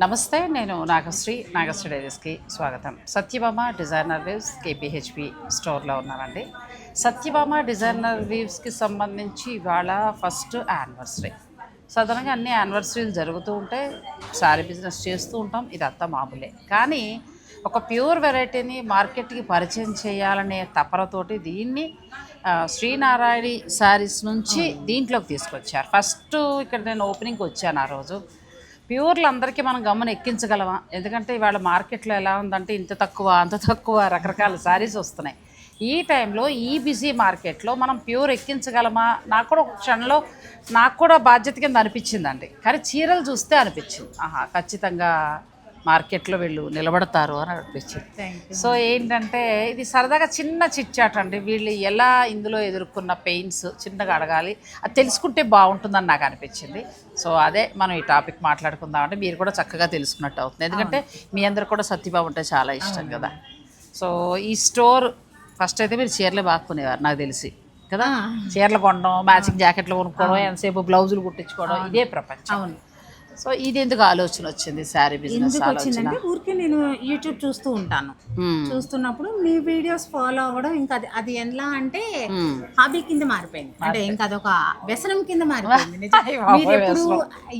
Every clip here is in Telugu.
నమస్తే నేను నాగశ్రీ నాగశ్రీ డైరీస్కి స్వాగతం. సత్యభామ డిజైనర్ వీవ్స్ కేపీహెచ్పి స్టోర్లో ఉన్నానండి. సత్యభామ డిజైనర్ వీవ్స్కి సంబంధించి ఇవాళ ఫస్ట్ యానివర్సరీ. సాధారణంగా అన్ని యానివర్సరీలు జరుగుతూ ఉంటే శారీ బిజినెస్ చేస్తూ ఉంటాం ఇదంతా మామూలే. కానీ ఒక ప్యూర్ వెరైటీని మార్కెట్కి పరిచయం చేయాలనే తపరతోటి దీన్ని శ్రీనారాయణి శారీస్ నుంచి దీంట్లోకి తీసుకొచ్చారు. ఫస్ట్ ఇక్కడ నేను ఓపెనింగ్కి వచ్చాను ఆ రోజు. ప్యూర్లు అందరికీ మనం గమ్మున ఎక్కించగలమా ఎందుకంటే ఇవాళ మార్కెట్లో ఎలా ఉందంటే ఇంత తక్కువ అంత తక్కువ రకరకాల శారీస్ వస్తున్నాయి. ఈ టైంలో ఈ బిజీ మార్కెట్లో మనం ప్యూర్ ఎక్కించగలమా? నాకు కూడా ఒక క్షణంలో నాకు కూడా బాధ్యత కింద అనిపించిందండి. కానీ చీరలు చూస్తే అనిపించింది. ఆహా ఖచ్చితంగా మార్కెట్లో వీళ్ళు నిలబడతారు అని అనిపించింది. సో ఏంటంటే ఇది సరదాగా చిన్న చిట్చాట్ అండి. వీళ్ళు ఎలా ఇందులో ఎదుర్కొన్న పెయిన్స్ చిన్నగా అడగాలి. అది తెలుసుకుంటే బాగుంటుందని నాకు అనిపించింది. సో అదే మనం ఈ టాపిక్ మాట్లాడుకుందాం అంటే మీరు కూడా చక్కగా తెలుసుకున్నట్టు అవుతుంది. ఎందుకంటే మీ అందరు కూడా సత్యబాబు అంటే చాలా ఇష్టం కదా. సో ఈ స్టోర్ ఫస్ట్ అయితే మీరు చీరలే బాగా కొనేవారు నాకు తెలిసి కదా. చీరలు కొనడం మ్యాచింగ్ జాకెట్లు కొనుక్కోవడం ఎంతసేపు బ్లౌజులు కుట్టించుకోవడం ఇదే ప్రపంచం. అవును. సో ఇది ఎందుకు ఆలోచన వచ్చింది శారీ బిజినెస్ ఎందుకు వచ్చిందంటే ఊరికే నేను యూట్యూబ్ చూస్తూ ఉంటాను. మ్మ్. చూస్తున్నప్పుడు మీ వీడియోస్ ఫాలో అవ్వడం ఇంకా అది అది ఎలా అంటే. హాబీ కింద మారిపోయింది. అంటే ఇంకా అదొక వ్యసనం కింద మారిపోయింది. మీరు ఎప్పుడు.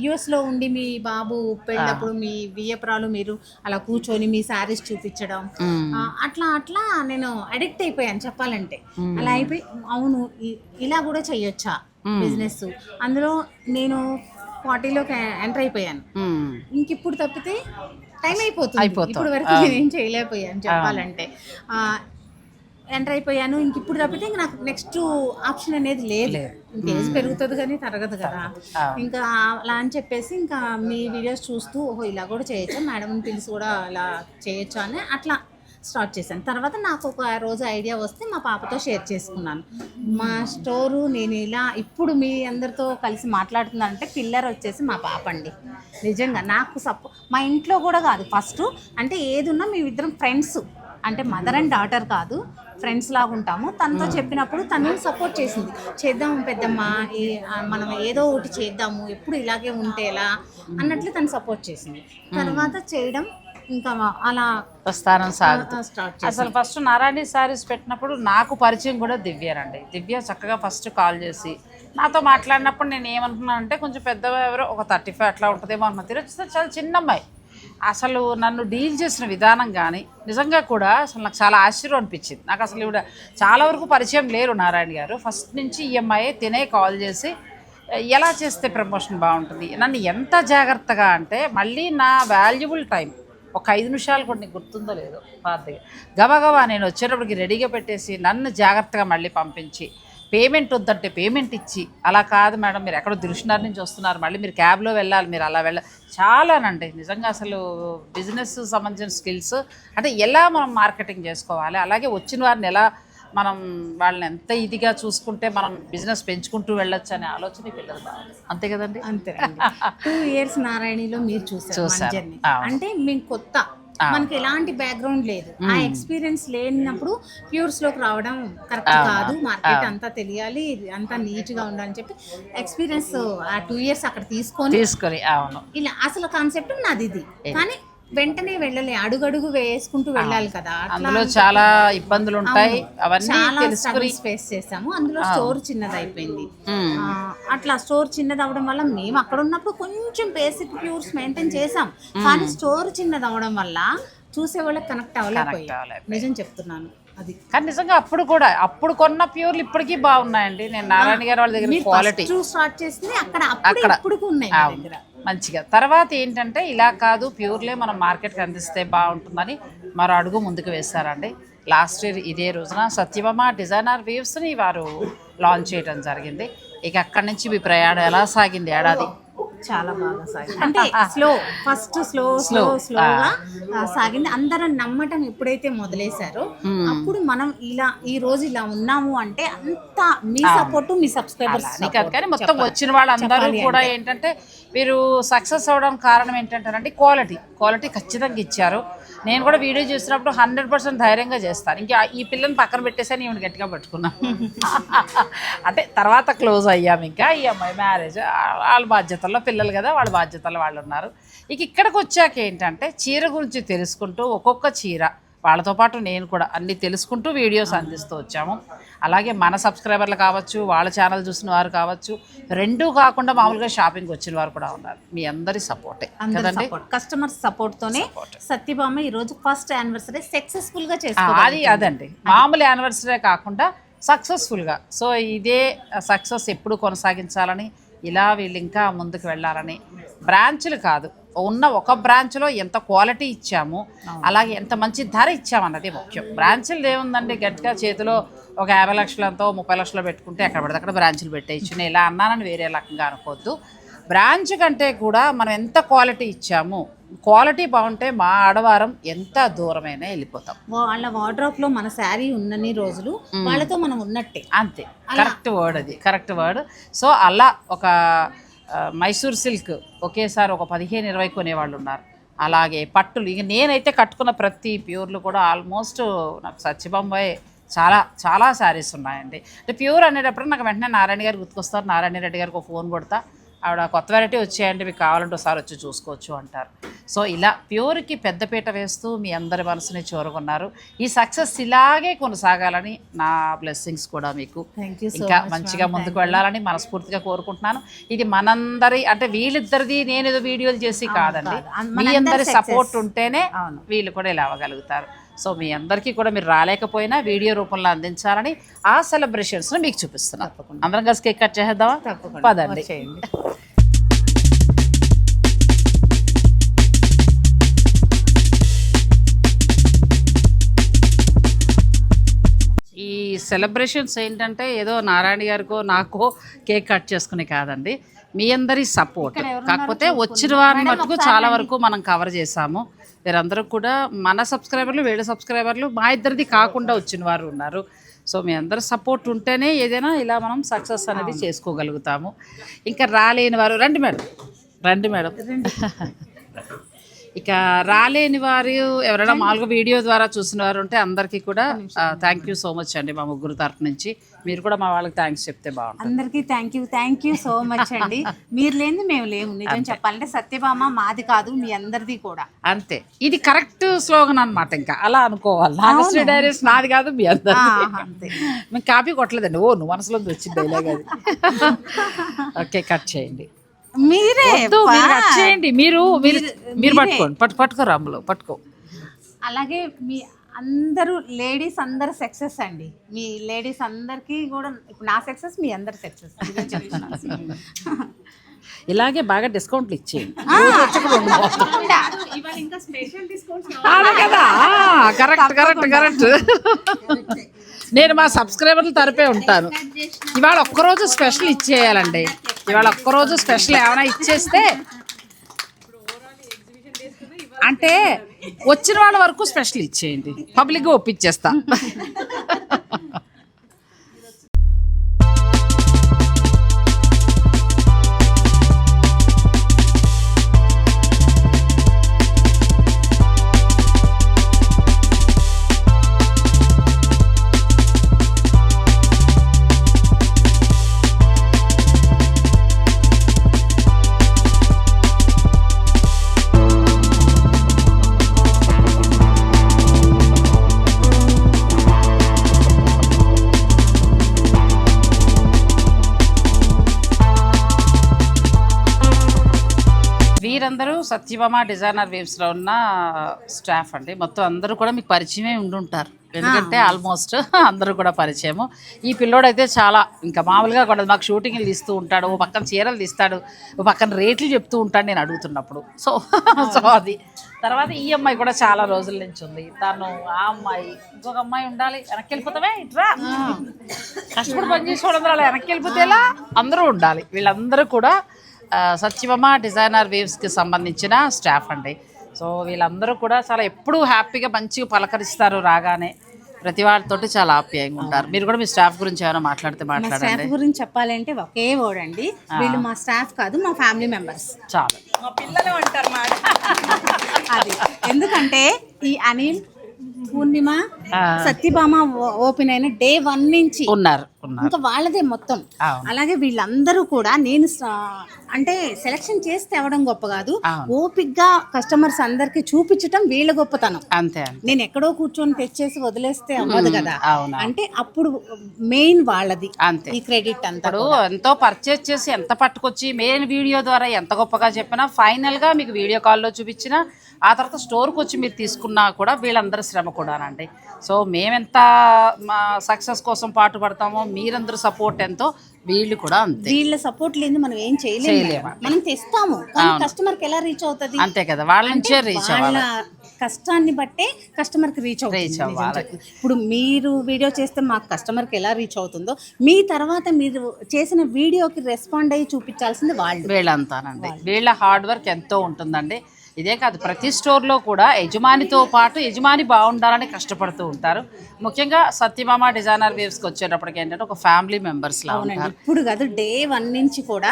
యుఎస్లో ఉండి మీ బాబు పెళ్ళప్పుడు మీ వియ్యపురాలు మీరు అలా కూర్చొని మీ శారీస్ చూపించడం. మ్మ్. ఆ, అట్లా అట్లా నేను అడిక్ట్ అయిపోయాను చెప్పాలంటే. అలా అయిపోయి అవును ఇలా కూడా చెయ్యొచ్చా బిజినెస్ అందులో నేను ఫార్టీలోకి ఎంటర్ అయిపోయాను. ఇంక ఇప్పుడు తప్పితే టైం అయిపోతుంది. అయిపోతాం. ఇప్పుడు వరకు నేను చేయలేకపోయాను చెప్పాలంటే. ఎంటర్ అయిపోయాను. ఇంక ఇప్పుడు తప్పితే ఇంక నాకు నెక్స్ట్ ఆప్షన్ అనేది లేదు. ఇంక ఏజ్ పెరుగుతుంది కానీ తరగదు కదా. ఇంకా అలా అని చెప్పేసి ఇంకా మీ వీడియోస్ చూస్తూ ఓహో ఇలా కూడా చేయొచ్చా? మేడం పిలిచి కూడా అలా చేయొచ్చు? అని అట్లా స్టార్ట్ చేశాను. తర్వాత నాకు ఒక రోజు ఐడియా వస్తే మా పాపతో షేర్ చేసుకున్నాను. మా స్టోరు నేను ఇలా ఇప్పుడు మీ అందరితో కలిసి మాట్లాడుతున్నానంటే పిల్లర్ వచ్చేసి మా పాప అండి. నిజంగా నాకు సపో మా ఇంట్లో కూడా కాదు. ఫస్ట్ అంటే ఏది ఉన్నా మేమిద్దరం ఫ్రెండ్స్. అంటే మదర్ అండ్ డాటర్ కాదు. ఫ్రెండ్స్ లాగా ఉంటాము. తనతో చెప్పినప్పుడు తను సపోర్ట్ చేసింది. చేద్దాము పెద్దమ్మ మనం ఏదో ఒకటి చేద్దాము. ఎప్పుడు ఇలాగే ఉంటే ఎలా? అన్నట్లు తను సపోర్ట్ చేసింది. తర్వాత చేయడం ఇంకా అలా ప్రస్థానం సాగుతుంది అసలు ఫస్ట్ నారాయణ శారీస్ పెట్టినప్పుడు నాకు పరిచయం కూడా దివ్యారండి దివ్య చక్కగా ఫస్ట్ కాల్ చేసి నాతో మాట్లాడినప్పుడు నేను ఏమనుకున్నాను అంటే కొంచెం పెద్ద ఎవరో ఒక థర్టీ ఫైవ్ అట్లా ఉంటుందేమో అనుకున్నా తిరగచ్చు చాలా చిన్న అమ్మాయి. అసలు నన్ను డీల్ చేసిన విధానం కానీ నిజంగా కూడా అసలు నాకు చాలా ఆశ్చర్యం అనిపించింది. నాకు అసలు ఇవిడ చాలా వరకు పరిచయం లేరు నారాయణ గారు. ఫస్ట్ నుంచి ఈ అమ్మాయి తినే కాల్ చేసి ఎలా చేస్తే ప్రమోషన్ బాగుంటుంది? నన్ను ఎంత జాగ్రత్తగా అంటే మళ్ళీ నా వాల్యుబుల్ టైం ఒక ఐదు నిమిషాలు కూడా నీకు గుర్తుందో లేదో పాతగా. గబగబా నేను వచ్చేటప్పటికి రెడీగా పెట్టేసి నన్ను జాగ్రత్తగా మళ్ళీ పంపించి పేమెంట్ వద్దంటే పేమెంట్ ఇచ్చి అలా కాదు మేడం మీరు ఎక్కడో దిల్షునగర్ నుంచి వస్తున్నారు మళ్ళీ మీరు క్యాబ్లో వెళ్ళాలి మీరు అలా వెళ్ళాలి చాలానండి. నిజంగా అసలు బిజినెస్ సంబంధించిన స్కిల్స్ అంటే ఎలా మనం మార్కెటింగ్ చేసుకోవాలి అలాగే వచ్చిన వారిని ఎలా మనం వాళ్ళని ఎంత ఇదిగా చూసుకుంటే మనం బిజినెస్ పెంచుకుంటూ వెళ్ళొచ్చు అనే ఆలోచన పిల్లలు అంతే కదండి? అంతే టూ ఇయర్స్ నారాయణిలో మీరు చూసారు. అంటే మేము కొత్త. మనకి ఎలాంటి బ్యాక్గ్రౌండ్ లేదు. ఆ ఎక్స్పీరియన్స్ లేనప్పుడు ప్యూర్స్లోకి రావడం కరెక్ట్ కాదు. మార్కెట్ అంతా తెలియాలి. అంతా నీట్గా ఉండాలని చెప్పి ఎక్స్పీరియన్స్ ఆ టూ ఇయర్స్ అక్కడ తీసుకొని తీసుకొని అవును. ఇలా అసలు కాన్సెప్ట్ నాది ఇది కానీ వెంటనే వెళ్ళలే అడుగడుగు వేసుకుంటూ వెళ్ళాలి కదా. అందులో చాలా ఇబ్బందులు ఉంటాయి అవన్నీ తెలుసుకుని ఫేస్ చేసాము అందులో స్టోర్ చిన్నది అయిపోయింది అట్లా స్టోర్ చిన్నది అవడం వల్ల మేము అక్కడ ఉన్నప్పుడు కొంచెం బేసిక్ ప్యూర్స్ మెయింటైన్ చేసాం కానీ స్టోర్ చిన్నది అవడం వల్ల చూసే వాళ్ళకి కనెక్ట్ అవ్వలేకపోయాం. నిజం చెప్తున్నాను. అది. కానీ నిజంగా అప్పుడు కూడా అప్పుడు కొన్న ప్యూర్లు ఇప్పటికీ బాగున్నాయండి. నేను నారాయణ గారు వాళ్ళ దగ్గర క్వాలిటీ స్టార్ట్ చేసింది అక్కడ అక్కడ. ఉన్నాయి దగ్గర. మంచిగా. తర్వాత ఏంటంటే ఇలా కాదు ప్యూర్లే మనం మార్కెట్కి అందిస్తే బాగుంటుందని మరో అడుగు ముందుకు వేశారండి. లాస్ట్ ఇయర్ ఇదే రోజున సత్యభామ డిజైనర్ వీవ్స్ని వారు లాంచ్ చేయడం జరిగింది. ఇక అక్కడి నుంచి మీ ప్రయాణం ఎలా సాగింది ఏడాది? చాలా బాగా సాగింది. అంటే స్లో ఫస్ట్ స్లో స్లో. స్లోగా సాగింది. అందరం నమ్మటం ఎప్పుడైతే మొదలేశారో అప్పుడు మనం ఇలా ఈ రోజు ఇలా ఉన్నాము అంటే అంత మీ సపోర్ట్ మీ సబ్స్క్రైబర్స్ కాదు కానీ మొత్తం వచ్చిన వాళ్ళందరూ కూడా ఏంటంటే మీరు సక్సెస్ అవ్వడం కారణం ఏంటంటారంటే క్వాలిటీ. క్వాలిటీ ఖచ్చితంగా ఇచ్చారు. నేను కూడా వీడియో చూసినప్పుడు హండ్రెడ్ పర్సెంట్ ధైర్యంగా చేస్తాను. ఇంకా ఈ పిల్లని పక్కన పెట్టేసాను ఈవిడ గట్టిగా పట్టుకున్నాను అంటే తర్వాత క్లోజ్ అయ్యాము ఇంకా ఈ అమ్మాయి మ్యారేజ్. వాళ్ళ బాధ్యతల్లో పిల్లలు కదా వాళ్ళ బాధ్యతల్లో వాళ్ళు ఉన్నారు. ఇక ఇక్కడికి వచ్చాక ఏంటంటే చీర గురించి తెలుసుకుంటూ ఒక్కొక్క చీర. వాళ్ళతో పాటు నేను కూడా అన్ని తెలుసుకుంటూ వీడియోస్ అందిస్తూ వచ్చాము. అలాగే మన సబ్స్క్రైబర్లు కావచ్చు వాళ్ళ ఛానల్ చూసిన వారు కావచ్చు రెండూ కాకుండా మామూలుగా షాపింగ్ వచ్చిన వారు కూడా ఉన్నారు. మీ అందరి సపోర్టే కదండి? కస్టమర్ సపోర్ట్ తోనే సత్యభామ ఈ రోజు ఫస్ట్ యానివర్సరీ సక్సెస్ఫుల్గా ఆ, చేసుకో అది అదండి. మామూలు యానివర్సరీ కాకుండా సక్సెస్ఫుల్గా సో ఇదే సక్సెస్ ఎప్పుడు కొనసాగించాలని ఇలా వీళ్ళు ఇంకా ముందుకు వెళ్ళాలని బ్రాంచ్లు కాదు. ఉన్న ఒక బ్రాంచ్లో ఎంత క్వాలిటీ ఇచ్చాము అలాగే ఎంత మంచి ధర ఇచ్చామన్నది ముఖ్యం. బ్రాంచ్లు ఏముందండి? గట్టిగా చేతిలో ఒక యాభై లక్షలంతో ముప్పై లక్షలు పెట్టుకుంటే ఎక్కడ పడితే అక్కడ బ్రాంచ్లు పెట్టేయచ్చు. నేను ఇలా అన్నానని వేరే రకంగా అనుకోవద్దు. బ్రాంచ్ కంటే కూడా మనం ఎంత క్వాలిటీ ఇచ్చాము క్వాలిటీ బాగుంటే మా ఆడవారం ఎంత దూరమైనా వెళ్ళిపోతాం. వాళ్ళ వార్డ్రోప్లో మన శారీ ఉన్నన్ని రోజులు వాళ్ళతో మనం ఉన్నట్టే. అంతే. కరెక్ట్ వర్డ్ అది. కరెక్ట్ వర్డ్ సో అలా ఒక మైసూర్ సిల్క్ ఒకేసారి ఒక పదిహేను ఇరవై కొనేవాళ్ళు ఉన్నారు అలాగే పట్టులు ఇక నేనైతే కట్టుకున్న ప్రతి ప్యూర్లు కూడా ఆల్మోస్ట్ నాకు సత్యబొంబాయి చాలా చాలా శారీస్ ఉన్నాయండి. అంటే ప్యూర్ అనేటప్పుడు నాకు వెంటనే నారాయణ గారు గుర్తుకొస్తారు. నారాయణ రెడ్డి గారికి ఒక ఫోన్ కొడతా. ఆవిడ కొత్త వెరైటీ వచ్చాయండి మీకు కావాలంటే ఒకసారి వచ్చి చూసుకోవచ్చు అంటారు. సో ఇలా ప్యూర్కి పెద్దపీట వేస్తూ మీ అందరి మనసుని చూరగొన్నారు. ఈ సక్సెస్ ఇలాగే కొనసాగాలని నా బ్లెస్సింగ్స్ కూడా మీకు. ఇంకా మంచిగా ముందుకు వెళ్ళాలని మనస్ఫూర్తిగా కోరుకుంటున్నాను. ఇది మనందరి అంటే వీళ్ళిద్దరిది నేను ఏదో వీడియోలు చేసి కాదండి. కాదు. మీ అందరి. సపోర్ట్ ఉంటేనే. వీళ్ళు కూడా ఇలా అవ్వగలుగుతారు. సో మీ అందరికీ కూడా మీరు రాలేకపోయినా వీడియో రూపంలో అందించాలని ఆ సెలబ్రేషన్స్ మీకు చూపిస్తున్నాను అందరం కలిసి కేక్ కట్ చేద్దామా తప్పకుండా. పదండి. ఈ సెలబ్రేషన్స్ ఏంటంటే ఏదో నారాయణ గారికో నాకో కేక్ కట్ చేసుకునే కాదండి. మీ అందరి సపోర్ట్ కాకపోతే వచ్చిన వారిని మటుకు చాలా వరకు మనం కవర్ చేసాము వీరందరూ కూడా మన సబ్స్క్రైబర్లు వీళ్ళ సబ్స్క్రైబర్లు మా ఇద్దరిది కాకుండా వచ్చిన వారు ఉన్నారు. సో మీ అందరి సపోర్ట్ ఉంటేనే ఏదైనా ఇలా మనం సక్సెస్ అనేది చేసుకోగలుగుతాము. ఇంకా రాలేని వారు రండి మేడం. రండి మేడం. ఇక రాలేని వారు ఎవరైనా మామూలుగా వీడియో ద్వారా చూసిన వారు ఉంటే అందరికీ కూడా థ్యాంక్ యూ సో మచ్ అండి మా ముగ్గురు తరఫు నుంచి. మీరు కూడా మా వాళ్ళకి థ్యాంక్స్ చెప్తే బాగుంటుంది. అందరికీ thank you thank you so much అండి. మీరు లేనిది మేము లేము నిజం చెప్పాలంటే సత్యభామ మాది కాదు మీ అందరిది కూడా. అంతే. ఇది కరెక్ట్ స్లోగన్ అన్నమాట ఇంకా. అలా అనుకోవాలి. నాగశ్రీ డైరీస్ నాది కాదు మీ అందరి ఆ, అంతే. మేము కాపీ కొట్టలేదండి. ఓ నువ్వు మనసులో వచ్చింది డైలాగ్ అది. ఓకే కట్ చేయండి. మీరే కట్ చేయండి. మీరు మీరు మీరు. పట్టుకోండి. పట్టు పట్టుకో రాములు పట్టుకో. అలాగే మీ అందరూ లేడీస్ అందరు సక్సెస్ అండి. మీ లేడీస్ అందరికీ కూడా ఇప్పుడు నా సక్సెస్ మీ అందరి సక్సెస్. ఇలాగే బాగా డిస్కౌంట్లు ఇచ్చేయండి. కదా. కరెక్ట్ కరెక్ట్ కరెక్ట్ నేను మా సబ్స్క్రైబర్ల తరపే ఉంటాను. ఇవాళ ఒక్కరోజు స్పెషల్ ఇచ్చేయాలండి. ఇవాళ ఒక్కరోజు స్పెషల్ ఏమైనా ఇచ్చేస్తే అంటే వచ్చిన వాళ్ళ వరకు స్పెషల్ ఇచ్చేయండి. పబ్లిక్గా ఒప్పించేస్తా. సత్యభామ డిజైనర్ వేవ్స్లో ఉన్న స్టాఫ్ అండి. మొత్తం అందరూ కూడా మీకు పరిచయమే ఉండుంటారు. ఎందుకంటే ఆల్మోస్ట్ అందరూ కూడా పరిచయము. ఈ పిల్లోడైతే చాలా ఇంకా మామూలుగా కూడా మాకు షూటింగ్లు తీస్తూ ఉంటాడు. ఓ పక్కన చీరలు తీస్తాడు. ఓ పక్కన రేట్లు చెప్తూ ఉంటాడు నేను అడుగుతున్నప్పుడు. సో సో అది. తర్వాత ఈ అమ్మాయి కూడా చాలా రోజుల నుంచి ఉంది. తను ఆ అమ్మాయి ఇంకొక అమ్మాయి ఉండాలి. వెనక్కి వెళ్ళిపోతావే ఇట్రా. కష్టపడి పని చేసేవాళ్ళందరూ అలా వెనక్కి వెళ్ళిపోతే ఎలా? అందరూ ఉండాలి. వీళ్ళందరూ కూడా ఆ, సత్యభామ డిజైనర్ వేవ్స్కి సంబంధించిన స్టాఫ్ అండి. సో వీళ్ళందరూ కూడా చాలా ఎప్పుడూ హ్యాపీగా మంచిగా పలకరిస్తారు రాగానే. ప్రతి వాళ్ళతోటి చాలా ఆప్యాయంగా ఉంటారు. మీరు కూడా మీ స్టాఫ్ గురించి ఏమైనా మాట్లాడితే మా మాట్లాడండి. స్టాఫ్ గురించి చెప్పాలంటే ఒకే వర్డ్ అండి. వీళ్ళు మా స్టాఫ్ కాదు మా ఫ్యామిలీ మెంబర్స్. చాలు. అది. ఎందుకంటే ఈ అనిల్ పూర్ణిమ. సత్యభామ ఓ- ఓపెన్ అయిన డే వన్ నుంచి ఉన్నారు. ఉన్నారు ఇంకా వాళ్ళదే మొత్తం. అలాగే వీళ్ళందరూ కూడా నేను అంటే సెలక్షన్ చేసి తేవడం గొప్ప కాదు. ఓపిక్గా కస్టమర్స్ అందరికి చూపించటం వీళ్ళ గొప్పతనం. అంతే నేను ఎక్కడో కూర్చొని తెచ్చేసి వదిలేస్తే అవ్వదు కదా. అంటే అప్పుడు మెయిన్ వాళ్ళది అంతే. ఈ క్రెడిట్ అంతా ఎంతో పర్చేజ్ చేసి ఎంత పట్టుకొచ్చి మెయిన్ వీడియో ద్వారా ఎంత గొప్పగా చెప్పినా ఫైనల్గా మీకు వీడియో కాల్లో చూపించినా ఆ తర్వాత స్టోర్కి వచ్చి మీరు తీసుకున్నా కూడా వీళ్ళందరి శ్రమ కూడానండి. సో మేమెంత మా సక్సెస్ కోసం పాటు పడతామో మీరందరూ సపోర్ట్ ఎంతో వీళ్ళు కూడా అంతే. వీళ్ళ సపోర్ట్ లేని మనం ఏం చేయలేము. మనం తెస్తాము. కస్టమర్కి ఎలా రీచ్ అవుతుంది? అంతే కదా వాళ్ళ నుంచే రీచ్ వాళ్ళ అవ్వాలి. కష్టాన్ని బట్టే కస్టమర్కి రీచ్ నిజం అవ్వాలి. ఇప్పుడు మీరు వీడియో చేస్తే మాకు కస్టమర్కి ఎలా రీచ్ అవుతుందో మీ తర్వాత మీరు చేసిన వీడియోకి రెస్పాండ్ అయ్యి చూపించాల్సింది వాళ్ళు. వీళ్ళంతానండి. వీళ్ళ హార్డ్ వర్క్ ఎంతో ఉంటుందండి. ఇదే కాదు ప్రతి స్టోర్లో కూడా యజమానితో పాటు యజమాని బాగుండాలని కష్టపడుతూ ఉంటారు ముఖ్యంగా సత్యభామ డిజైనర్ వేవ్స్కి వచ్చేటప్పటికి ఏంటంటే ఒక ఫ్యామిలీ మెంబర్స్లా ఉంటారు ఇప్పుడు కాదు డే వన్ నుంచి కూడా.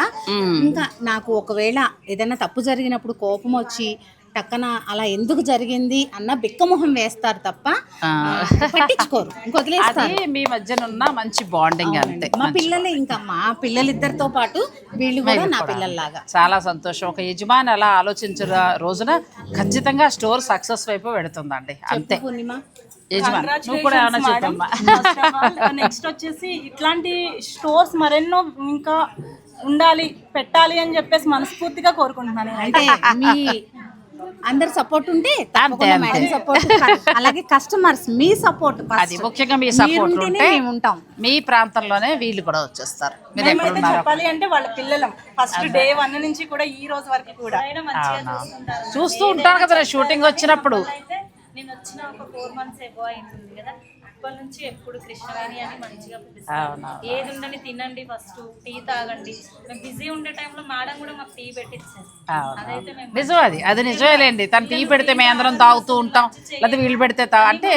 ఇంకా నాకు ఒకవేళ ఏదైనా తప్పు జరిగినప్పుడు కోపం వచ్చి టక్కన అలా ఎందుకు జరిగింది అన్న బిక్కమొహం వేస్తారు తప్ప పట్టించుకోరు. మీ మధ్యన ఉన్న మంచి బాండింగ్ అంతే. మా పిల్లలే ఇంకా మా పిల్లలిద్దరితో పాటు వీళ్ళు కూడా నా పిల్లల్లాగా. చాలా సంతోషం. ఒక యజమాని అలా ఆలోచించిన రోజున ఖచ్చితంగా స్టోర్ సక్సెస్ వైపు పెడుతుందండి అంతే. పూర్ణిమ. యజమాని నువ్వు కూడా ఏమైనా చెప్పమ్మా? నెక్స్ట్ వచ్చేసి ఇట్లాంటి స్టోర్స్ మరెన్నో ఇంకా ఉండాలి పెట్టాలి అని చెప్పేసి మనస్ఫూర్తిగా కోరుకుంటున్నాను. నేను. అంటే మీ అందరి సపోర్ట్ ఉంటే తప్పకుండా అంతే. మేడం సపోర్ట్ అలాగే కస్టమర్స్ మీ సపోర్ట్ అది ముఖ్యంగా మీ సపోర్ట్ ఉంటే మేము ఉంటాం. మీ ప్రాంతంలోనే వీళ్ళు కూడా వచ్చేస్తారు. మీరు మేమైతే చెప్పాలి అంటే వాళ్ళ పిల్లలం. ఫస్ట్ డే వన్ నుంచి కూడా ఈ రోజు వరకు కూడా. చూస్తూ ఉంటాను కదా షూటింగ్ వచ్చినప్పుడు. నేను వచ్చిన ఒక ఫోర్ మంత్స్ ఎబో అయింటుంది కదా. అప్పటి నుంచి ఎప్పుడు కృష్ణవేణి అని మంచిగా పిలుస్తాను ఏది ఉండని తినండి ఫస్ట్ టీ తాగండి. మేము బిజీ ఉండే టైంలో మేడం కూడా మాకు టీ పెట్టించారు. అదైతే మేము నిజం అది. అది నిజమేలేండి. తను టీ పెడితే మేము అందరం తాగుతూ ఉంటాం. లేకపోతే వీళ్ళు పెడితే అంటే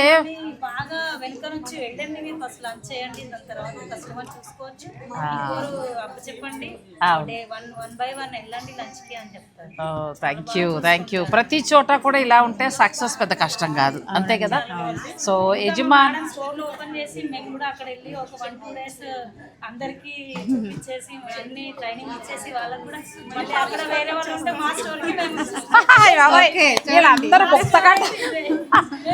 బాగా వెనుక నుంచి వెళ్ళండి మీరు. ఫస్ట్ లంచ్ చేయండి దాని తర్వాత కస్టమర్ చూసుకోవచ్చు. ఇంకోరు అప్పు చెప్పండి. Day one one by one వెళ్ళండి లంచ్కి అని చెప్తారు. థ్యాంక్ యూ థ్యాంక్ యూ ప్రతి చోట కూడా ఇలా ఉంటే సక్సెస్ పెద్ద కష్టం కాదు. అంతే కదా? సో యజమాని స్టోర్ ఓపెన్ చేసి మేము కూడా అక్కడ వెళ్ళి ఒక వన్ టూ డేస్ అందరికి చూపించేసి అన్ని ట్రైనింగ్ ఇచ్చేసి వాళ్ళకి కూడా మళ్ళీ అక్కడ వేరే వాళ్ళు ఉంటే మా స్టోర్కి మేము వీళ్ళందరూ ముక్తకంఠ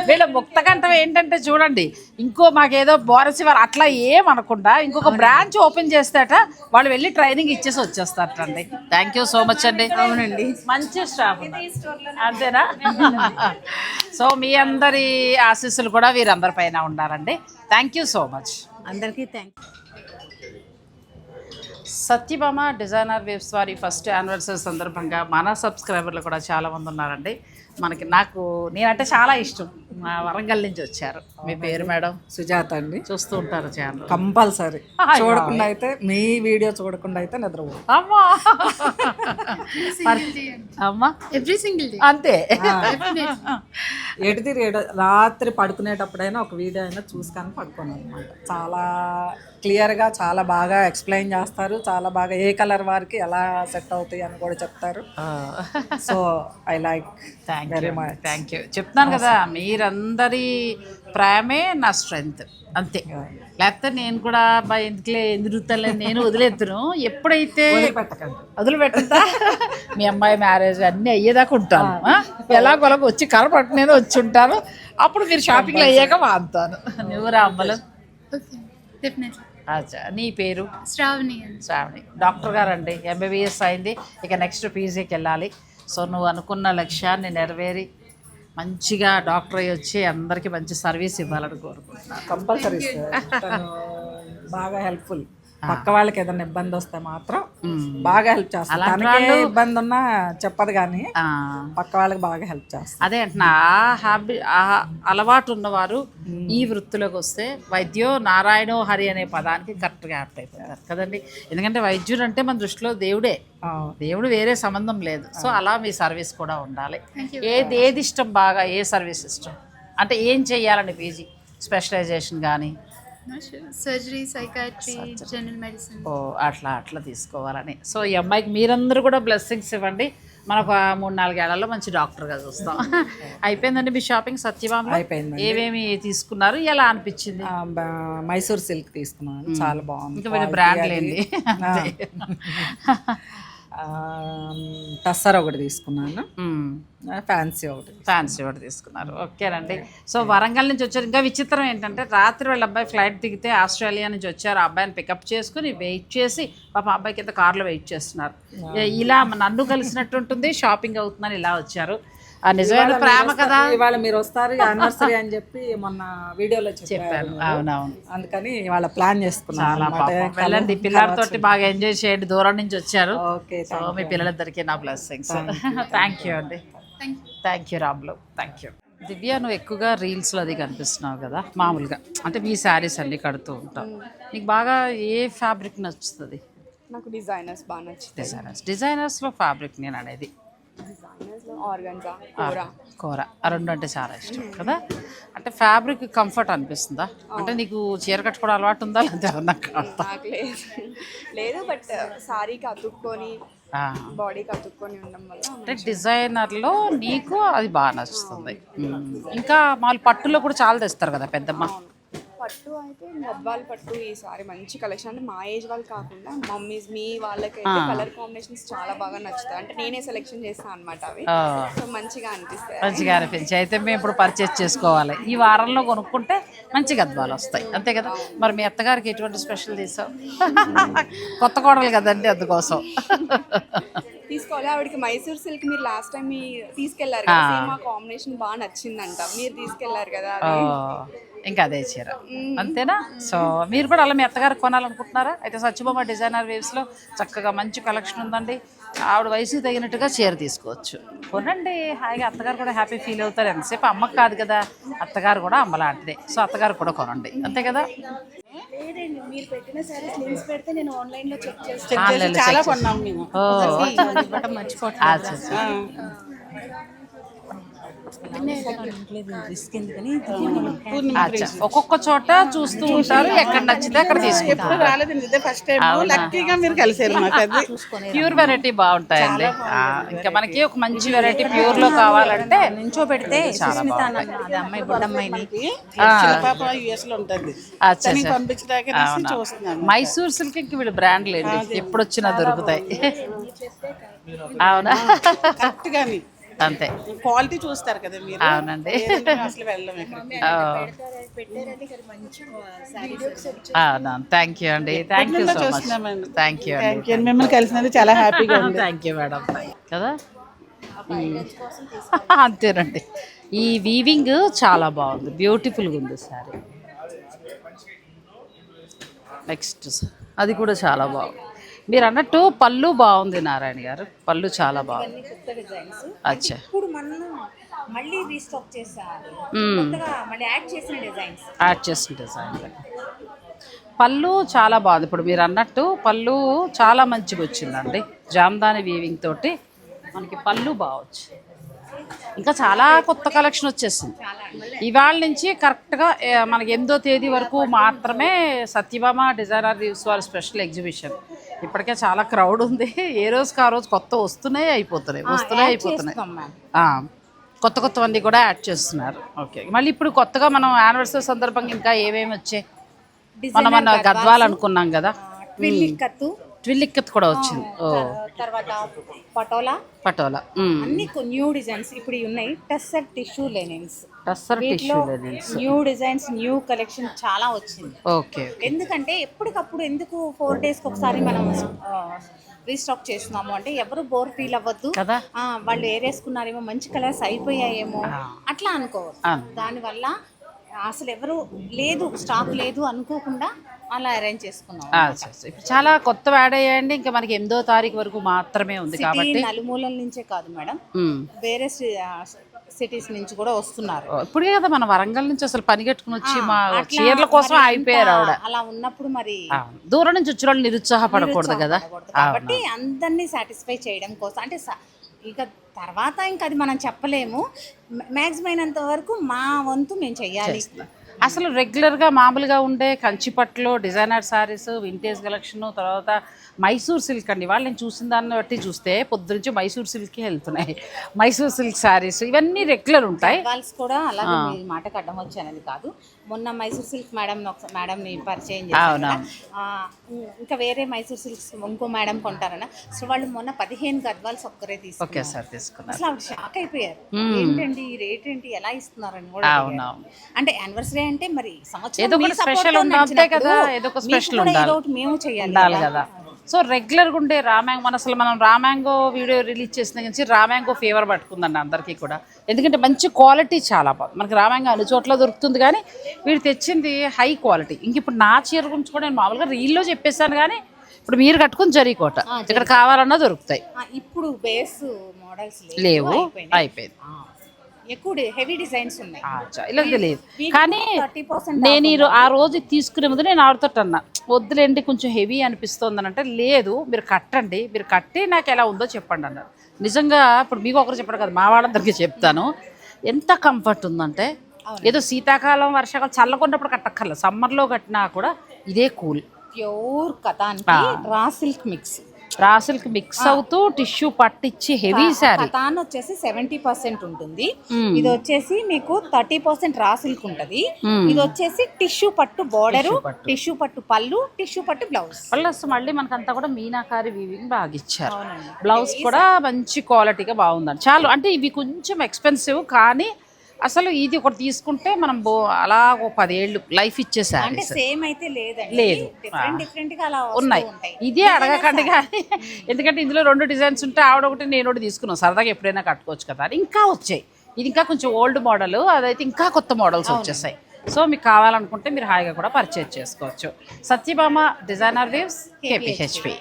వీళ్ళ ముక్తకంఠం ఏంటంటే చూడండి. ఇంకో మాకేదో బోరసివారు అట్లా ఏమనకుండా ఇంకొక బ్రాంచ్ ఓపెన్ చేస్తేట వాళ్ళు వెళ్ళి ట్రైనింగ్ ఇచ్చేసి వచ్చేస్తారటండి. థ్యాంక్ యూ సో మచ్ అండి. అవునండి. మంచి స్టాఫ్ అంతేనా? సో మీ అందరి ఆశీస్సులు కూడా వీరందరి పైన ఉండాలండి. థ్యాంక్ యూ సో మచ్ అందరికీ థ్యాంక్ సత్యభామ డిజైనర్ వేవ్స్ వారి ఫస్ట్ యానివర్సరీ సందర్భంగా మన సబ్స్క్రైబర్లు కూడా చాలా మంది ఉన్నారండి. మనకి నాకు నేనంటే చాలా ఇష్టం. మా వరంగల్ నుంచి వచ్చారు. మీ పేరు మేడం? సుజాత అండి. చూస్తూ ఉంటారు ఛానల్. కంపల్సరీ. చూడకుండా అయితే మీ వీడియో చూడకుండా అయితే నిద్రపో అమ్మా! అమ్మా! ఎవ్రీ సింగిల్ డే అంతే. ఎటు తిరిగి రాత్రి పడుకునేటప్పుడైనా ఒక వీడియో అయినా చూసుకొని పడుకోను అనమాట చాలా క్లియర్గా చాలా బాగా ఎక్స్ప్లెయిన్ చేస్తారు. చాలా బాగా ఏ కలర్ వారికి ఎలా సెట్ అవుతాయి అని కూడా చెప్తారు. So I like thank very you much thank you చెప్తున్నాను కదా మీరందరి ప్రేమే నా స్ట్రెంగ్త్ అంతే. లేకపోతే నేను కూడా బా ఎందుకులే ఎదురుతలే నేను వదిలేద్దును. ఎప్పుడైతే పెట్టకండి వదిలిపెట్టా మీ అమ్మాయి మ్యారేజ్ అన్నీ అయ్యేదాకా ఉంటాను. ఆ? ఎలాగోలాగ వచ్చి కనపట్టు నేను వచ్చి ఉంటాను. అప్పుడు మీరు షాపింగ్లో అయ్యాక వాంతాను. నువ్వు రామ్మలు అచ్చా నీ పేరు? శ్రావణి శ్రావణి. డాక్టర్ గారు అండి ఎంబీబీఎస్ అయింది. ఇక నెక్స్ట్ పీజీకి వెళ్ళాలి. సో నువ్వు అనుకున్న లక్ష్యాన్ని నెరవేరి మంచిగా డాక్టర్ అయ్యి వచ్చి అందరికీ మంచి సర్వీస్ ఇవ్వాలని కోరుకుంటున్నాను. కంపల్సరీ బాగా హెల్ప్ఫుల్. పక్క వాళ్ళకి ఏదైనా ఇబ్బంది వస్తే మాత్రం బాగా హెల్ప్ చేస్తారు. తనకే ఇబ్బంది ఉన్నా చెప్పదు కానీ ఆ, పక్క వాళ్ళకి బాగా హెల్ప్ చేస్తారు. అదే అంటున్నా ఆ హ్యాబి ఆ అలవాటు ఉన్నవారు ఈ వృత్తిలోకి వస్తే వైద్యో నారాయణో హరి అనే పదానికి కరెక్ట్గా యాప్ట్ అయిపోతారు. కదండి? ఎందుకంటే వైద్యుడు అంటే మన దృష్టిలో దేవుడే. ఆ, దేవుడు వేరే సంబంధం లేదు. సో అలా మీ సర్వీస్ కూడా ఉండాలి. ఏది ఏది ఇష్టం బాగా? ఏ సర్వీస్ ఇష్టం? అంటే ఏం చేయాలండి పీజీ? స్పెషలైజేషన్ కానీ సర్జరీ సైకాట్రీ జనరల్ మెడిసిన్ ఓ అట్లా అట్లా తీసుకోవాలని. సో ఈ అమ్మాయికి మీరందరూ కూడా బ్లెస్సింగ్స్ ఇవ్వండి. మనకు ఆ మూడు నాలుగేళ్ళలో మంచి డాక్టర్గా చూస్తాం. అయిపోయిందండి మీ షాపింగ్ సత్యభామ అయిపోయిందండి. ఏమేమి తీసుకున్నారు? ఎలా అనిపించింది? మైసూర్ సిల్క్ తీసుకున్నాను. చాలా బాగుంది. ఇంకా వీళ్ళ quality టస్సర్ ఒకటి తీసుకున్నాను. ఫ్యాన్సీ ఒకటి ఫ్యాన్సీ ఒకటి తీసుకున్నారు. ఓకేనండి. సో వరంగల్ నుంచి వచ్చారు. ఇంకా విచిత్రం ఏంటంటే రాత్రి వాళ్ళ అబ్బాయి ఫ్లైట్ దిగితే ఆస్ట్రేలియా నుంచి వచ్చారు. ఆ అబ్బాయిని పికప్ చేసుకుని వెయిట్ చేసి పాప అబ్బాయి కింద కార్లో వెయిట్ చేస్తున్నారు. ఇలా నన్ను కలిసినట్టు ఉంటుంది. షాపింగ్ అవుతుందని ఇలా వచ్చారు. నిజమైన ప్రేమ కదా? ఇవాళ మీరు వస్తారు యానివర్సరీ అని చెప్పి మొన్న వీడియోలో చెప్పారు చెప్పాను అవునవును. అందుకని ఇవాళ ప్లాన్ చేసుకున్నాను వెళ్ళండి. పిల్లలతోటి బాగా ఎంజాయ్ చేయండి. దూరం నుంచి వచ్చారు. ఓకే సో మీ పిల్లలిద్దరికీ నా బ్లెస్సింగ్స్ థ్యాంక్ యూ అండి. థ్యాంక్ యూ రామ్లో థ్యాంక్ యూ దివ్య నువ్వు ఎక్కువగా రీల్స్లో అది కనిపిస్తున్నావు కదా? మామూలుగా. అంటే మీ శారీస్ అన్ని కడుతూ ఉంటావు. నీకు బాగా ఏ ఫ్యాబ్రిక్ నచ్చుతుంది? నాకు డిజైనర్స్ బాగా నచ్చుతాయి. డిజైనర్స్ డిజైనర్స్లో ఫ్యాబ్రిక్ నేను అనేది. ఆర్గన్జా కూర? ఆ రెండు అంటే చాలా ఇష్టం కదా? అంటే ఫ్యాబ్రిక్ కంఫర్ట్ అనిపిస్తుందా? అంటే నీకు చీర కట్టుకోవడం అలవాటు ఉందా? లేదా నాకు లేదు. లేదు బట్ సారీకి అతుక్కొని. బాడీకి అతుక్కొని ఉండడం వల్ల అంటే డిజైనర్లో నీకు అది బాగా నచ్చుతుంది. ఇంకా మామూలు పట్టులో కూడా చాలా తెస్తారు కదా పెద్దమ్మ? పట్టు అయితే గద్వాల్ పట్టు ఈ సారీ మంచి కలెక్షన్ అంటే మా ఏజ్ వాళ్ళు కాకుండా మమ్మీస్ మీ వాళ్ళకైతే కలర్ కాంబినేషన్స్ చాలా బాగా నచ్చుతాయి. అంటే నేనే సెలెక్షన్ చేస్తాను అనమాట అవి. సో మంచిగా అనిపిస్తాయి. మంచిగా అనిపించి అయితే మేము ఇప్పుడు పర్చేస్ చేసుకోవాలి. ఈ వారంలో కొనుక్కుంటే మంచి గద్వాలు వస్తాయి. అంతే కదా? మరి మీ అత్తగారికి ఎటువంటి స్పెషల్ తీసావు? కొత్త కోడలు కదండి అందుకోసం. తీసుకోవాలి. ఆవిడకి మైసూర్ సిల్క్ మీరు లాస్ట్ టైం మీ తీసుకెళ్ళారు కదా సేమ్ ఆ కాంబినేషన్ బాగా నచ్చిందంట. మీరు తీసుకెళ్ళారు కదా అది ఇంకా అదే చీర. అంతేనా? సో మీరు కూడా అలా మీ అత్తగారు కొనాలనుకుంటున్నారా? అయితే సత్యభామ డిజైనర్ వేవ్స్లో చక్కగా మంచి కలెక్షన్ ఉందండి. ఆవిడ వయసుకు తగినట్టుగా చీర తీసుకోవచ్చు. కొనండి. హాయిగా అత్తగారు కూడా హ్యాపీ ఫీల్ అవుతారు. ఎంతసేపు అమ్మకు కాదు కదా అత్తగారు కూడా అమ్మ లాంటిదే. సో అత్తగారు కూడా కొనండి. అంతే కదా? లేదండి మీరు పెట్టిన సారీస్ లింక్స్ పెడితే నేను ఆన్లైన్లో చెక్ చేస్తాను. చాలా కొన్నాం మేము. ఓ ఇవ్వటం మర్చిపోవట్లేదు అచ్చా, అచ్చా. అచ్చా ఒక్కొక్క చోట చూస్తూ ఉంటారు. ఎక్కడ నచ్చితే అక్కడ తీసుకుంటారు. రాలేదు ఇదే ఫస్ట్ టైం లక్కీగా మీరు కలిసారు మాకు అది. ప్యూర్ వెరైటీ బాగుంటాయండి. ఇంకా మనకి ఒక మంచి వెరైటీ ప్యూర్లో కావాలంటే నుంచో పెడితే అమ్మాయి బుడ్డమ్మాయిని. మైసూర్ సిల్క్కి వీళ్ళు బ్రాండ్లు ఎప్పుడు వచ్చినా దొరుకుతాయి. అవునా? కరెక్ట్ గాని. అంతే. క్వాలిటీ చూస్తారు కదా మీరు. అవునండి. అసలు వెళ్ళం అవునా థ్యాంక్ యూ అండి. Thank you so much. Thank you thank you మిమ్మల్ని కలిసినందుకు చాలా హ్యాపీగా ఉంది. థ్యాంక్ యూ మేడం కదా? అంతేనండి. ఈ వీవింగ్ చాలా బాగుంది. బ్యూటిఫుల్గా ఉంది సారీ నెక్స్ట్ అది కూడా చాలా బాగుంది. మీరు అన్నట్టు పళ్ళు బాగుంది నారాయణ గారు. పళ్ళు చాలా బాగుంది. కొత్త డిజైన్స్. అచ్చా. ఇప్పుడు మనం మళ్ళీ రీస్టాక్ చేసారు మ్మ్. కొత్తగా మళ్ళీ యాడ్ చేసిన డిజైన్స్. యాడ్ చేసిన డిజైన్. పళ్ళు చాలా బాగుంది. ఇప్పుడు మీరు అన్నట్టు పళ్ళు చాలా మంచిగా వచ్చిందండి. జామ్దాని వీవింగ్ తోటి మనకి పళ్ళు బాగొచ్చు ఇంకా చాలా కొత్త కలెక్షన్ వచ్చేసింది. ఇవాళ నుంచి కరెక్ట్గా మనకి ఎనిమిదో తేదీ వరకు మాత్రమే సత్యభామ డిజైనర్ వ్యూస్ వారి స్పెషల్ ఎగ్జిబిషన్ ఇప్పటికే చాలా క్రౌడ్ ఉంది. ఏ రోజుకి ఆ రోజు కొత్త వస్తున్నాయి అయిపోతున్నాయి వస్తున్నాయి అయిపోతున్నాయి. కొత్త కొత్తవన్నీ కూడా యాడ్ చేస్తున్నారు. ఓకే మళ్ళీ ఇప్పుడు కొత్తగా మనం యానివర్సరీ సందర్భంగా ఇంకా ఏమేమి వచ్చాయి మనం మన గద్వాలు అనుకున్నాం కదా. ట్విల్లిక్కత్తు ట్విల్లిక్కత్ కూడా వచ్చింది. ఓ. తర్వాత పటోలా. పటోలా. అన్ని న్యూ డిజైన్స్ ఇప్పుడు ఉన్నాయి. Tussar tissue linens tussar tissue new designs new collection చాలా వచ్చింది. ఓకే ఎందుకంటే ఎప్పటికప్పుడు ఎందుకు ఫోర్ డేస్కి ఒకసారి మనం రీస్టాక్ చేస్తున్నాము అంటే ఎవరు బోర్ ఫీల్ అవ్వద్దు. కదా? వాళ్ళు ఏరేసుకున్నారేమో మంచి కలర్స్ అయిపోయాయేమో అట్లా అనుకోవద్దు. అవును. దానివల్ల అసలు ఎవరు లేదు స్టాక్ లేదు అనుకోకుండా అలా అరేంజ్ చేసుకున్నాం. ఇప్పుడు చాలా కొత్త యాడ్ అయ్యాయండి. ఇంకా మనకి ఎనిమిదో తారీఖు వరకు మాత్రమే ఉంది కాబట్టి. నలుమూలల నుంచే కాదు మేడం. వేరే సిటీస్ నుంచి కూడా వస్తున్నారు. ఇప్పుడే కదా మన వరంగల్ నుంచి అసలు పని కట్టుకుని వచ్చి మా చీరల కోసం అయిపోయారు ఆవిడ. అలా ఉన్నప్పుడు మరి దూరం నుంచి వచ్చిన వాళ్ళు నిరుత్సాహపడకూడదు కదా. కాబట్టి అందరినీ సాటిస్ఫై చేయడం కోసం. అంటే ఇక తర్వాత ఇంకా అది మనం చెప్పలేము. మ్యాక్సిమం అయినంత వరకు మా వంతు మేము చెయ్యాలి. అసలు రెగ్యులర్గా మామూలుగా ఉండే కంచిపట్లో డిజైనర్ శారీస్ వింటేజ్ కలెక్షన్ తర్వాత మైసూర్ సిల్క్ అండి. వాళ్ళు నేను చూసిన దాన్ని బట్టి చూస్తే పొద్దు నుంచి మైసూర్ సిల్క్కి వెళ్తున్నాయి. మైసూర్ సిల్క్ శారీస్ ఇవన్నీ రెగ్యులర్ ఉంటాయి. కూడా అలాగే మాటకు అడ్డం వచ్చానని కాదు. మొన్న మైసూర్ సిల్క్ మేడం మేడంని పరిచయం. ఆ, ఇంకా వేరే మైసూర్ సిల్క్స్ ఇంకో మేడం కొంటారన్న సో వాళ్ళు మొన్న పదిహేను గద్వాల్స్ ఒక్కరే తీసుకున్నారు. అసలు ఆవిడ షాక్ అయిపోయారు. ఏంటండి ఈ రేట్ ఏంటి ఎలా ఇస్తున్నారని కూడా. అంటే యానివర్సరీ అంటే మరి సంవత్సరం ఏదో స్పెషల్ కదా ఏదో స్పెషల్ మేము చేయాలి కదా. సో రెగ్యులర్గా ఉండే రామ్యాంగో మన అసలు మనం రామ్యాంగో వీడియో రిలీజ్ చేసిన నుంచి రామ్యాంగో ఫేవర్ పట్టుకుందండి అందరికీ కూడా. ఎందుకంటే మంచి క్వాలిటీ చాలా బాగుంది మనకి రామ్యాంగో అన్ని చోట్ల దొరుకుతుంది కానీ వీడు తెచ్చింది హై క్వాలిటీ ఇంక ఇప్పుడు నా చీర గురించి కూడా నేను మామూలుగా రీల్లో చెప్పేశాను కానీ ఇప్పుడు మీరు కట్టుకుని జరీకోట ఇక్కడ కావాలన్నా దొరుకుతాయి. ఇప్పుడు బేస్ మోడల్స్ లేవు. అయిపోయింది. ఎక్కువ హెవీ డిజైన్స్ ఉన్నాయి. వీటికి కానీ 30% నేను ఆ రోజు తీసుకునే ముందు నేను ఆడుతో అన్నా వద్దులేండి కొంచెం హెవీ అనిపిస్తుంది అని అంటే లేదు మీరు కట్టండి మీరు కట్టి నాకు ఎలా ఉందో చెప్పండి అన్నారు. నిజంగా ఇప్పుడు మీకు ఒకరు చెప్పడం కదా మా వాళ్ళందరికీ చెప్తాను. ఎంత కంఫర్ట్ ఉందంటే ఏదో శీతాకాలం వర్షాకాలం చల్లకున్నప్పుడు కట్టక్కర్లేదు. సమ్మర్లో కట్టినా కూడా ఇదే cool. Pure కథానికి raw silk mix. Raw silk mix అవుతూ టిష్యూ పట్టించి హెవీ శారీ. కథాన్ వచ్చేసి సెవెంటీ పర్సెంట్ ఉంటుంది. ఇది వచ్చేసి మీకు థర్టీ పర్సెంట్ రా సిల్క్ ఉంటది ఇది వచ్చేసి టిష్యూ పట్టు బోర్డర్ టిష్యూ పట్టు. పళ్ళు టిష్యూ పట్టు బ్లౌజ్ ప్లస్ మళ్ళీ మనకంతా కూడా మీనాకారి వీవింగ్ బాగా ఇచ్చారు. బ్లౌజ్ కూడా మంచి క్వాలిటీగా బాగుందండి. చాలు అంటే ఇవి కొంచెం ఎక్స్పెన్సివ్ కానీ అసలు ఇది ఒకటి తీసుకుంటే మనం బో అలా ఒక పదేళ్ళు లైఫ్ ఇచ్చే అంటే శారీస్. సేమ్ అయితే లేదండి. లేదు. డిఫరెంట్ డిఫరెంట్గా అలా వస్తూ ఉన్నాయి. ఇదే అడగకండి కానీ. ఎందుకంటే ఇందులో రెండు డిజైన్స్ ఉంటే ఆవిడ ఒకటి నేను ఒకటి తీసుకున్నాను సరదాగా ఎప్పుడైనా కట్టుకోవచ్చు కదా అని ఇంకా వచ్చాయి. ఇది ఇంకా కొంచెం ఓల్డ్ మోడల్ అదైతే ఇంకా కొత్త మోడల్స్ వచ్చేసాయి. సో మీకు కావాలనుకుంటే మీరు హాయిగా కూడా పర్చేజ్ చేసుకోవచ్చు. Satyabhama designer waves కేపీహెచ్పి